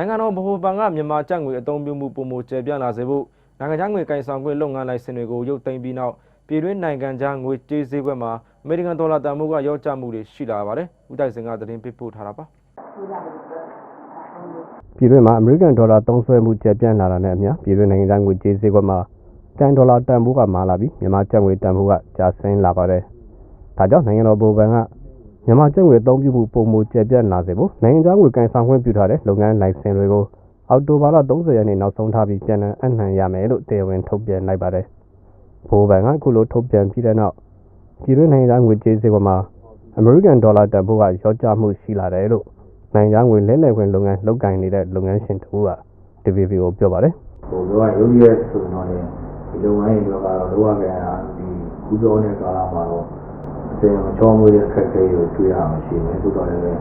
နိုင်ငံတော်ဗဟိုဘဏ်ကမြန်မာကျပ်ငွေအသုံးပြုမှုပုံမကျယ်ပြန့်လာစေဖို့နိုင်ငံခြားငွေကင်ဆောင်ခွင့်လုပ်ငန်းလိုင်စင်တွေကိုရုပ်သိမ်းပြီးနောက်ပြည်တွင်းနိုင်ငံခြားငွေကြေးဈေးကွက်မှာအမေရိကန်ဒေါ်လာတန်ဖိုးကရောကျမှုတွေရှိလာပါတယ်။ဦးတိုက်စင်ကသတင်းပေးပို့ထားတာပါ။ပြည်တွင်းမှာအမေရိကန်ဒေါ်လာသုံးစွဲမှုကျပြန့်လာတာနဲ့အမျှပြည်တွင်းနိုင်ငံသားငွေကြေးဈေးကွက်မှာကန်ဒေါ်လာတန်ဖိုးကမာလာပြီးမြန်မာကျပ်ငွေတန်ဖိုးကကျဆင်းလာပါတယ်။ဒါကြောင့်နိုင်ငံတော်ဗဟိုဘဏ်က မြန်မာကျပ်ငွေအသုံးပြုမှုပုံမကျပြန့်လာစေဖို့နိုင်ငံသားငွေကန်ဆောင်ခွင့်ပြုထားတဲ့လုပ်ငန်းလိုင်စင်တွေကိုအောက်တိုဘာလ30ရက်နေ့နောက်ဆုံးထားပြီးပြန်လည်အနှံရမယ်လို့တရားဝင်ထုတ်ပြန်လိုက်ပါတယ်။ဗဟိုဘဏ်ကအခုလိုထုတ်ပြန်ပြီးတဲ့နောက်ပြည်တွင်းနိုင်ငံသားငွေကြေးဈေးကွက်မှာအမေရိကန်ဒေါ်လာတန်ဖိုးကရောကျမှုရှိလာတယ်လို့နိုင်ငံခြားငွေလဲလှယ်ခွင့်လုပ်ငန်းလုပ်ကိုင်နေတဲ့လုပ်ငန်းရှင်တဦးက DVB ကိုပြောပါတယ်ဟိုတော့ရုပ်ရည်ဆိုတော့လေဒီလုပ်ငန်းတွေကတော့လောရပြန်ဒီကူးပြောင်းတဲ့ကာလမှာတော့အ စင်မချောမွေးတဲ့ခက်ခဲကိုတွေ့ရမှာရှိမယ်သို့တော်လည်းပဲ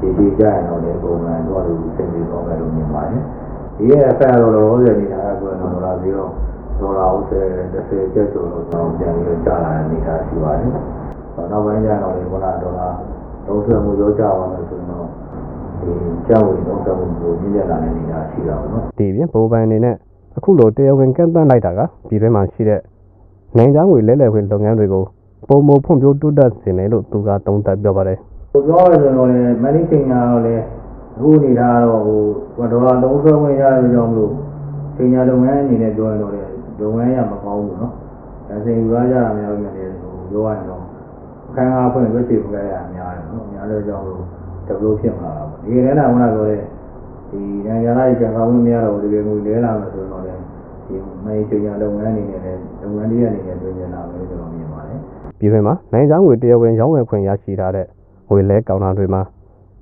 ဒီဒီကြရင်တော့လေပုံမှန်တော့လူစင်ပြီးတော့မယ်လို့မြင်ပါတယ်ဒီရဲ့အဖက်တော့လောဆယ်နေတာကဒေါ်လာပြီးတော့ဒေါ်လာဥစ္စာ30ကျပ်ကျော်လို့တော့ပြန်ပြီးကြာလာတဲ့အနေအထားရှိပါတယ်နောက်ပိုင်းကျတော့လေခုနဒေါ်လာ30မှုရောကြပါမယ်ဆိုရင်တော့ဒီကြောက်ဝင်တော့ကမှုကိုမြင့်ရလာတဲ့အနေအထားရှိတာပေါ့နော်ဒီအပြင်ဗဟိုဘဏ်အနေနဲ့အခုလိုတရားဝင်ကန့်သတ်လိုက်တာကပြည်တွင်းမှာရှိတဲ့နိုင်ငံခြားငွေလဲလှယ်ခွင့်လုပ်ငန်းတွေကို ပုံပုံဖွံ့ဖြိုးတိုးတက်စေမယ်လို့သူကသုံးသပ်ပြောပါတယ်။ဟိုပြောရရင်တော့လေမန်နီတင်ညာတော့လေအခုနေတာတော့ဟိုဒေါ်လာလုံးဆွဲဝင်ရရကြောင့်မလို့တင်ညာလုပ်ငန်းအနေနဲ့ပြောရတော့လေလုပ်ငန်းရမကောင်းဘူးနော်။ဒါစင်ယူရကြတာများလို့များတယ်ဟိုပြောရရင်တော့ခန်းအားဖွင့်ရွှေ့ပြရတာများတယ်နော်။များလို့ကြောင့်လို့တဘလို့ဖြစ်မှာပေါ့။ဒီကနေ့ကဟိုကပြောတဲ့ဒီနိုင်ငံသားကြီးကံကောင်းမှုများတော့ဒီလိုမျိုးလဲလာမှာဆိုတော့လေဒီမေးချင်ရလုပ်ငန်းအနေနဲ့လည်းလုပ်ငန်းတွေအနေနဲ့တွေ့ကြလာမယ်ဆိုတော့မြင်ပါ ပြည်တွင်းမှာနိုင်ငံခြားငွေတရားဝင်ရောင်းဝယ်ခွင့်ရရှိထားတဲ့ငွေလဲကောင်တာတွေမှာ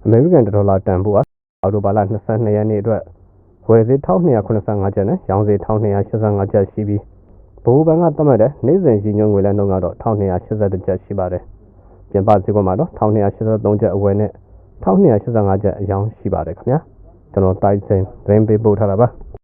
အမေရိကန်ဒေါ်လာတန်ဖိုးကအောက်တိုဘာလ22ရက်နေ့အတွက်ဝယ်ဈေး1285ကျပ်နဲ့ရောင်းဈေး1285ကျပ်ရှိပြီးဗဟိုဘဏ်ကသတ်မှတ်တဲ့နေ့စဉ်ရည်ညွှန်းငွေလဲနှုန်းကတော့1280ကျပ်ရှိပါတယ်။ပြင်ပဈေးကွက်မှာတော့1283ကျပ်အဝယ်နဲ့1285ကျပ်အရောင်းရှိပါတယ်ခင်ဗျာ။ကျွန်တော်တိုက်စင်သတင်းပေးပို့ထားတာပါ။